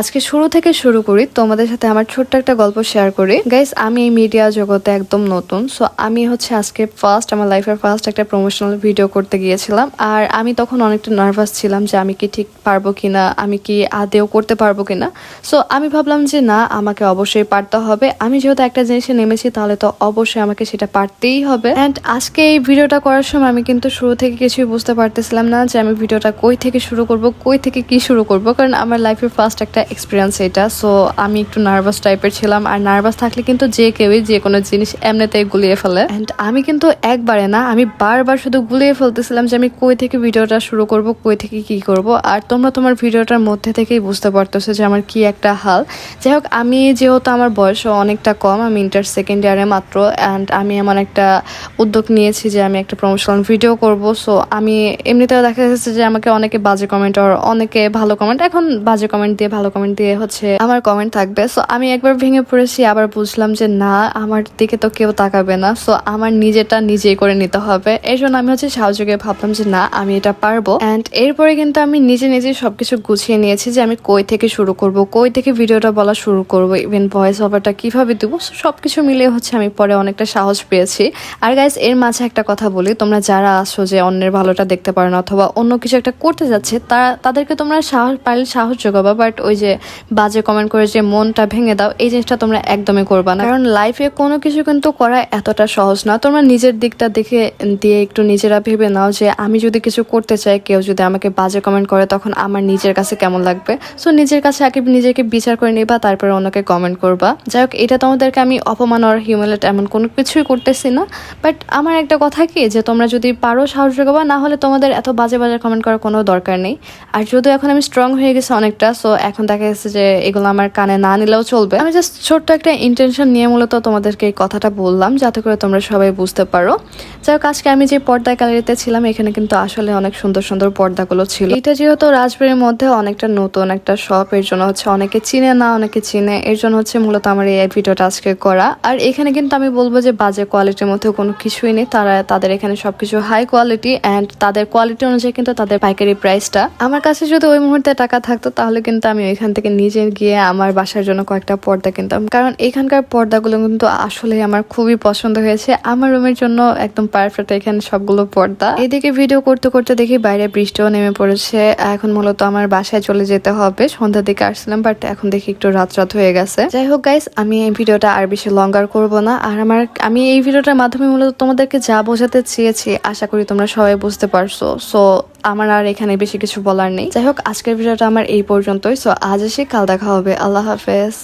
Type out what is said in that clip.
আজকে শুরু থেকে শুরু করি। তোমাদের সাথে আমার ছোট্ট একটা গল্প শেয়ার করি। গাইস আমি এই মিডিয়া জগতে একদম নতুন। সো আমি হচ্ছে আজকে ফার্স্ট আমার লাইফের ফার্স্ট একটা প্রমোশনাল ভিডিও করতে গিয়েছিলাম। আর আমি তখন অনেকটা নার্ভাস ছিলাম যে আমি কি ঠিক পারব কিনা, আমি কি আদেও করতে পারব কিনা। সো আমি ভাবলাম যে না, আমাকে অবশ্যই পারতে হবে। আমি যেহেতু একটা জিনিসে নেমেছি, তাহলে তো অবশ্যই আমাকে সেটা পারতেই হবে। অ্যান্ড আজকে এই ভিডিওটা করার সময় আমি কিন্তু শুরু থেকে কিছুই বুঝতে পারতেছিলাম না যে আমি ভিডিওটা কই থেকে শুরু করব, কই থেকে কি শুরু করব। কারণ আমার লাইফের ফার্স্ট একটা এক্সপিরিয়েন্স এটা। সো আমি একটু নার্ভাস টাইপের ছিলাম। আর নার্ভাস থাকলে কিন্তু যে কেউই যে কোনো জিনিস এমনিতেই গুলিয়ে ফেলে। অ্যান্ড আমি কিন্তু একবারে না, আমি বারবার শুধু গুলিয়ে ফেলতেছিলাম যে আমি কই থেকে ভিডিওটা শুরু করব, কই থেকে কি করব। আর তোমরা তোমার ভিডিওটার মধ্যে থেকেই বুঝতে পারতেছো যে আমার কি একটা হাল। যাই হোক, আমি যেহেতু আমার বয়স অনেকটা কম, আমি ইন্টার সেকেন্ড ইয়ারে মাত্র। অ্যান্ড আমি এমন একটা উদ্যোগ নিয়েছি যে আমি একটা প্রমোশনাল ভিডিও করব। সো আমি এমনিতেও দেখা যাচ্ছে যে আমাকে অনেকে বাজে কমেন্ট আর অনেকে ভালো কমেন্ট এখন বাজে কমেন্ট দিয়ে ভালো কমেন্ট দিয়ে হচ্ছে আমার কমেন্ট থাকবে। সো আমি একবার ভেঙে পড়েছি আবার বুঝলাম যে না আমার দিকে তো কেউ তাকাবে না। সো আমার নিজেটা নিজেই করে নিতে হবে। এই জন্য আমি হচ্ছে সাহায্যকে ভাবলাম যে না আমি এটা পারব। অ্যান্ড এরপরে কিন্তু আমি নিজে নিজে সবকিছু গুছিয়ে নিয়েছি যে আমি কই থেকে শুরু করব কই থেকে ভিডিওটা বলা শুরু করব ইভেন ভয়েস ওভারটা কীভাবে দেবো। So, সবকিছু মিলিয়ে হচ্ছে আমি পরে অনেকটা সাহস পেয়েছি। আর গাইজ এর মাঝে একটা কথা বলি তোমরা যারা আসো যে অন্যের ভালোটা দেখতে পারো না অথবা অন্য কিছু একটা করতে যাচ্ছে তারা তাদেরকে তোমরা সাহস পারলে সাহস যোগাবা বাট ওই বাজে কমেন্ট করে যে, মনটা ভেঙে দাও, এই জিনিসটা তোমরা একদমই করবা না। কারণ লাইফে কোনো কিছু কিন্তু করা এতটা সহজ না। তোমরা নিজের দিকটা দেখে, দিয়ে একটু নিজেরা ভেবে নাও যে, আমি যদি কিছু করতে চাই, কেউ যদি আমাকে বাজে কমেন্ট করে, তখন আমার নিজের কাছে কেমন লাগবে? সো নিজের কাছে আগে নিজেকে বিচার করে নিবা, তারপরে অন্যকে কমেন্ট করবা। যাই হোক এটা তোমাদেরকে আমি অপমান আর হিউমিলেট এমন কোনো কিছুই করতেছি না। বাট আমার একটা কথা কি, যে তোমরা যদি পারো সাহস যোগাবা, না হলে তোমাদের এত বাজে বাজে কমেন্ট করার কোনো দরকার নেই। আর যদিও এখন আমি স্ট্রং হয়ে গেছি অনেকটা সো এখন দেখা গেছে যে এগুলো আমার কানে না নিলেও চলবে। আমি জাস্ট ছোট্ট একটা ইন্টেনশন নিয়ে মূলত তোমাদেরকে এই কথাটা বললাম, যাতে করে তোমরা সবাই বুঝতে পারো। যাই হোক, আজকে আমি যে পর্দা গ্যালারিতে ছিলাম, এখানে কিন্তু আসলে অনেক সুন্দর সুন্দর পর্দাগুলো ছিল। এটা যেহেতু রাজবাড়ির মধ্যে অনেকটা নতুন একটা শপ এর জন্য হচ্ছে অনেকে চিনে না, অনেকে চিনে। এর জন্য হচ্ছে মূলত আমার এই ভিডিওটা আজকে করা। আর এখানে কিন্তু আমি বলব যে বাজে কোয়ালিটির মধ্যে কোনো কিছুই নেই। তারা, তাদের এখানে সবকিছু হাই কোয়ালিটি অ্যান্ড তাদের কোয়ালিটি অনুযায়ী কিন্তু তাদের পাইকারি প্রাইসটা আমার কাছে যদি ওই মুহূর্তে টাকা থাকতো, তাহলে কিন্তু আমি ওইখান থেকে নিজে গিয়ে আমার বাসার জন্য কয়েকটা পর্দা কিনতাম। কারণ এখানকার পর্দাগুলো কিন্তু আসলে আমার খুবই পছন্দ হয়েছে। আমার রুমের জন্য একদম পারফেক্ট এখানে সবগুলো পর্দা। এদিকে ভিডিও করতে করতে দেখি বাইরে বৃষ্টিও নেমে পড়েছে। এখন মূলত আমার বাসায় চলে যেতে হবে। সন্ধ্যার দিকে আসছিলাম বাট এখন দেখি একটু রাত রাত হয়ে গেছে। যাই হোক গাইস আমি এই ভিডিওটা আর বেশি লঙ্গার করব না। আর আমার, আমি এই ভিডিওটার মাধ্যমে মূলত তোমাদেরকে যা বোঝাতে চেয়েছি, আশা করি তোমরা সবাই বুঝতে পারছ। সো আমার আর এখানে বেশি কিছু বলার নেই। যাই হোক, আজকের ভিডিওটা আমার এই পর্যন্তই। সো আজ এসে কাল দেখা হবে। আল্লাহ হাফেজ।